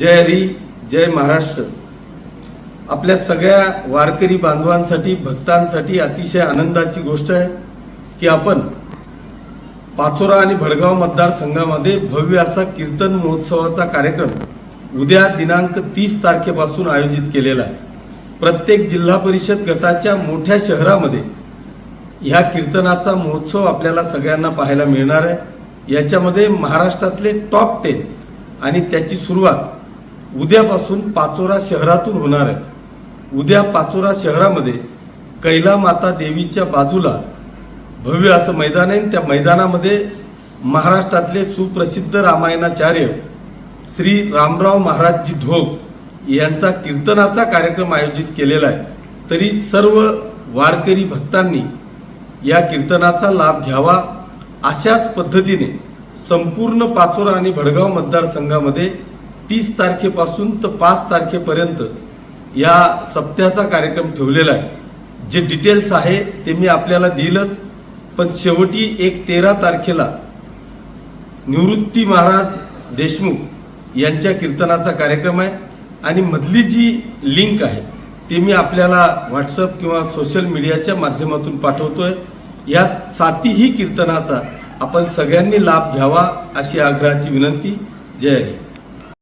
जय हरी जय महाराष्ट्र. आपल्या सगळ्या वारकरी बांधवांसाठी भक्तांसाठी अतिशय आनंदाची गोष्ट आहे की आपण पाचोरा आणि भडगाव मतदारसंघामध्ये भव्य असा कीर्तन महोत्सवाचा कार्यक्रम उद्या दिनांक तीस तारखेपासून आयोजित केलेला आहे. प्रत्येक जिल्हा परिषद गटाच्या मोठ्या शहरामध्ये ह्या कीर्तनाचा महोत्सव आपल्याला सगळ्यांना पाहायला मिळणार आहे. याच्यामध्ये महाराष्ट्रातले टॉप टेन आणि त्याची सुरुवात उद्यापासून पाचोरा शहरातून होणार आहे. उद्या पाचोरा शहरामध्ये कैला माता देवीच्या बाजूला भव्य असं मैदान आहे. त्या मैदानामध्ये महाराष्ट्रातले सुप्रसिद्ध रामायणाचार्य श्री रामराव महाराजजी ढोक यांचा कीर्तनाचा कार्यक्रम आयोजित केलेला आहे. तरी सर्व वारकरी भक्तांनी या कीर्तनाचा लाभ घ्यावा अशाच पद्धतीने संपूर्ण पाचोरा आणि भडगाव मतदारसंघामध्ये तीस तारखेपासून तर पाच तारखेपर्यंत या सप्त्याचा कार्यक्रम ठेवलेला आहे. जे डिटेल्स आहे ते मी आपल्याला देईलच पण शेवटी एक तेरा तारखेला निवृत्ती महाराज देशमुख यांच्या कीर्तनाचा कार्यक्रम आहे. आणि मधली जी लिंक आहे ते मी आपल्याला व्हॉट्सअप किंवा सोशल मीडियाच्या माध्यमातून पाठवतो आहे या सातीही कीर्तनाचा आपण सगळ्यांनी लाभ घ्यावा अशी आग्रहाची विनंती. जय हरी